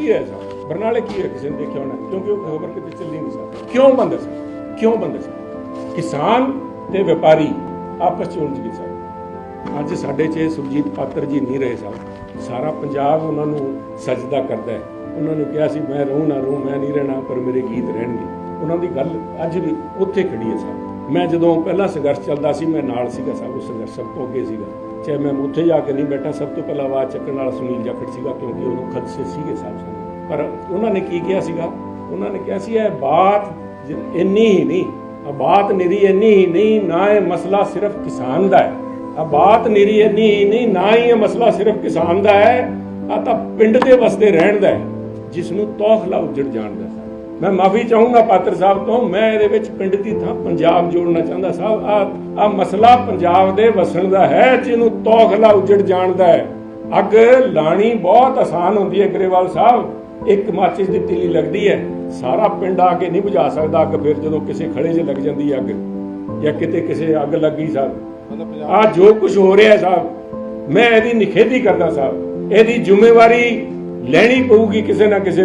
ਕੀ ਹੈ ਸਾਹਿਬ ਬਰਨਾਲੇ ਕੀ ਹੈ? ਕਿਸੇ ਨੇ ਦੇਖਿਆ ਹੋਣਾ? ਕਿਉਂਕਿ ਉਹ ਖਬਰ ਕਿਤੇ ਚੱਲੀ ਨਹੀਂ ਸਕਦੀ ਕਿਉਂ ਬੰਦ ਸਰ? ਕਿਉਂ ਬੰਦ ਸਰ? ਕਿਸਾਨ ਤੇ ਵਪਾਰੀ ਆਪਸ ਚ ਉਲਝ ਗਏ ਸਰ। ਅੱਜ ਸਾਡੇ 'ਚ ਸੁਰਜੀਤ ਪਾਤਰ ਜੀ ਨਹੀਂ ਰਹੇ ਸਾਹਿਬ ਸਾਰਾ ਪੰਜਾਬ ਉਹਨਾਂ ਨੂੰ ਸਜਦਾ ਕਰਦਾ ਹੈ। ਉਹਨਾਂ ਨੂੰ ਕਿਹਾ ਸੀ, ਮੈਂ ਰਹੂੰ ਨਾ ਰਹੂੰ, ਮੈਂ ਨਹੀਂ ਰਹਿਣਾ, ਪਰ ਮੇਰੇ ਗੀਤ ਰਹਿਣਗੇ। ਉਹਨਾਂ ਦੀ ਗੱਲ ਅੱਜ ਵੀ ਉੱਥੇ ਖੜੀ ਹੈ ਸਾਹਿਬ ਮੈਂ ਜਦੋਂ ਪਹਿਲਾ ਸੰਘਰਸ਼ ਚੱਲਦਾ ਸੀ, ਮੈਂ ਨਾਲ ਸੀਗਾ ਸਭ ਉਸ ਸੰਘਰਸ਼ ਸਭ ਤੋਂ ਅੱਗੇ ਸੀਗਾ। ਚਾਹੇ ਮੈਂ ਉੱਥੇ ਜਾ ਕੇ ਨਹੀਂ ਬੈਠਾ, ਸਭ ਤੋਂ ਪਹਿਲਾਂ ਆਵਾਜ਼ ਚੱਕਣ ਵਾਲਾ ਸੁਨੀਲ ਜਾਖੜ ਸੀਗਾ ਕਿਉਂਕਿ ਉਦੋਂ ਖਦਸ਼ੇ ਸੀਗੇ ਸਾਹਿਬ ਸਾਨੂੰ ਪਰ ਉਹਨਾਂ ਨੇ ਕੀ ਕਿਹਾ ਸੀਗਾ? ਉਹਨਾਂ ਨੇ ਕਿਹਾ ਸੀ, ਇਹ ਬਾਤ ਇੰਨੀ ਹੀ ਨਹੀਂ। ਆ ਬਾਤ ਨਿਰੀ ਇੰਨੀ ਹੀ ਨਹੀਂ, ਨਾ ਇਹ ਮਸਲਾ ਸਿਰਫ ਕਿਸਾਨ ਦਾ ਹੈ। ਆ ਬਾਤ ਨਿਰੀ ਇੰਨੀ ਹੀ ਨਹੀਂ, ਨਾ ਹੀ ਇਹ ਮਸਲਾ ਸਿਰਫ ਕਿਸਾਨ ਦਾ ਹੈ। ਆ ਤਾਂ ਪਿੰਡ ਦੇ ਵਸਦੇ ਰਹਿਣ ਦਾ ਹੈ, ਜਿਸ ਨੂੰ ਤੌਖਲਾ ਉੱਜੜ ਜਾਣ ਦਾ ਮੈਂ ਮਾਫੀ ਚਾਹੂੰਗਾ ਪਾਤਰ ਸਾਹਿਬ ਤੋਂ। ਮੈਂ ਇਹਦੇ ਵਿੱਚ ਪਿੰਡ ਦੀ ਥਾਂ ਪੰਜਾਬ ਜੋੜਨਾ ਚਾਹੁੰਦਾ ਸਾਹਿਬ। ਆ ਆ ਮਸਲਾ ਪੰਜਾਬ ਦੇ ਵਸਣ ਦਾ ਹੈ, ਜਿਹਨੂੰ ਤੌਖਲਾ ਉੱਜੜ ਜਾਣਦਾ ਹੈ। ਅੱਗ ਲਾਣੀ ਬਹੁਤ ਆਸਾਨ ਹੁੰਦੀ ਹੈ ਗਰੇਵਾਲ ਸਾਹਿਬ। ਇੱਕ ਮਾਚਿਸ ਦੀ ਤੀਲੀ ਲੱਗਦੀ ਹੈ। ਸਾਰਾ ਪਿੰਡ ਆ ਕੇ ਨਹੀਂ ਬੁਝਾ ਸਕਦਾ ਅੱਗ, ਫਿਰ ਜਦੋਂ ਕਿਸੇ ਖੜੇ 'ਚ ਲੱਗ ਜਾਂਦੀ ਅੱਗ, ਜਾਂ ਕਿਤੇ ਕਿਸੇ ਅੱਗ ਲੱਗੀ ਸਾਹਿਬ। ਆ ਜੋ ਕੁਝ ਹੋ ਰਿਹਾ ਸਾਹਿਬ, ਮੈਂ ਇਹਦੀ ਨਿਖੇਧੀ ਕਰਦਾ ਸਾਹਿਬ। ਇਹਦੀ ਜ਼ਿੰਮੇਵਾਰੀ ਲੈਣੀ ਪਊਗੀ ਕਿਸੇ ਨਾ ਕਿਸੇ